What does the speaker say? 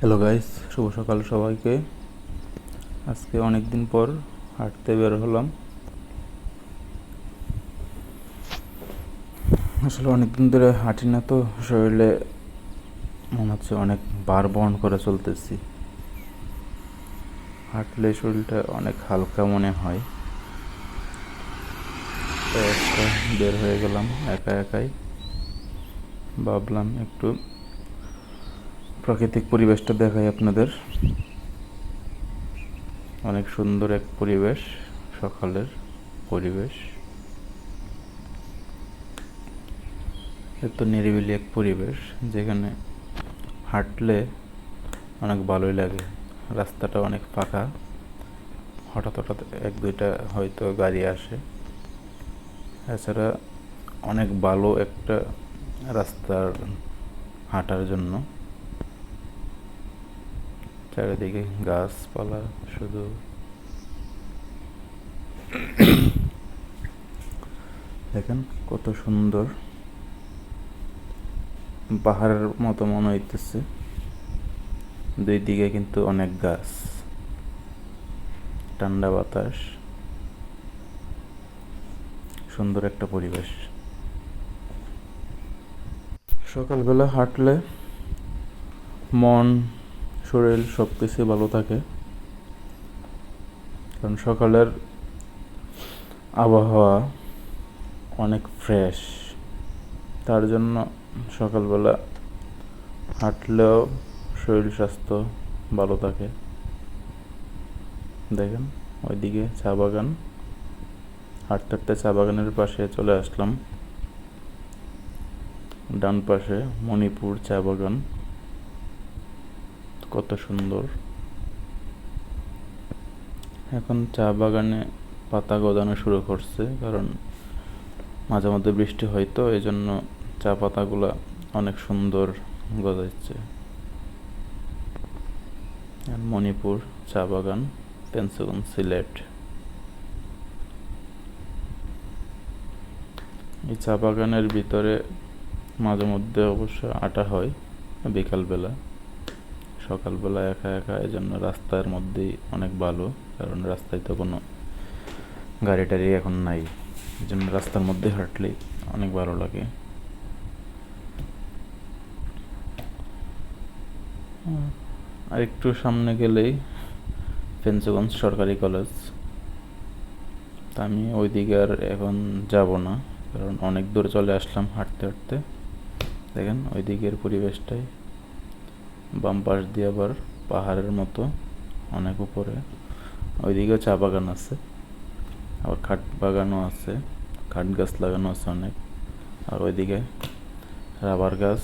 Hello guys শুভ সকাল সবাইকে। আজকে অনেক দিন পর হাঁটতে বের হলাম। আসলে অনেক দিন ধরে হাঁটি না তো, শরীরে মনে হচ্ছে অনেক বার বহন করে চলতেছি। হাঁটলে শরীরটা অনেক হালকা মনে হয়। তো বের হয়ে গেলাম একা একাই। ভাবলাম একটু প্রাকৃতিক পরিবেশটা দেখাই আপনাদের। অনেক সুন্দর এক পরিবেশ, সকালের পরিবেশ। এত নিরিবিলি এক পরিবেশ, যেখানে হাঁটলে অনেক ভালোই লাগে। রাস্তাটা অনেক ফাঁকা। হঠাৎ হঠাৎ এক দুইটা হয়তো গাড়ি আসে। এছাড়া অনেক ভালো একটা রাস্তার হাঁটার জন্য। চারিদিকে গাছপালা শুধু। দেখেন কত সুন্দর পাহাড়ের মতো মনে হইতেছে। দুই দিকে কিন্তু অনেক গাছ। ঠান্ডা বাতাস। সুন্দর একটা পরিবেশ। সকালবেলা হাঁটলে মন শরীর সব কিছুই ভালো থাকে। কারণ সকালের আবহাওয়া অনেক ফ্রেশ তার জন্য সকালবেলা হাঁটলেও শরীর স্বাস্থ্য ভালো থাকে। দেখেন, ওইদিকে চা বাগান। হাঁটতে হাঁটতে চা বাগানের পাশে চলে আসলাম। ডান পাশে মণিপুর চা বাগান। কত সুন্দর। এখন চা বাগানে পাতা গজানো শুরু করছে, কারণ মাঝে মধ্যে বৃষ্টি হয় তো এই জন্য চা পাতাগুলা অনেক সুন্দর গজাচ্ছে। মণিপুর চা বাগান পেন্সিগঞ্জ সিলেট। এই চা বাগানের ভিতরে মাঝে মধ্যে অবশ্য আটা হয়, বিকালবেলা। সকালবেলা একা একা এই জন্য রাস্তার মধ্যেই অনেক ভালো কারণ রাস্তায় তো কোনো গাড়ি টাড়ি এখন নাই। এই জন্য রাস্তার মধ্যে হাঁটলে অনেক ভালো লাগে। আর একটু সামনে গেলেই ফেন্সগঞ্জ সরকারি কলেজ। তা আমি ওইদিকে আর এখন যাব না, কারণ অনেক দূর চলে আসলাম হাঁটতে হাঁটতে। দেখেন ওই দিকের পরিবেশটাই। বাম পাশ দিয়ে আবার পাহাড়ের মতো অনেক উপরে। ওইদিকেও চা বাগান আছে, আবার খাট বাগানও আছে, খাট গাছ লাগানো আছে অনেক। আর ওইদিকে রাবার গাছ।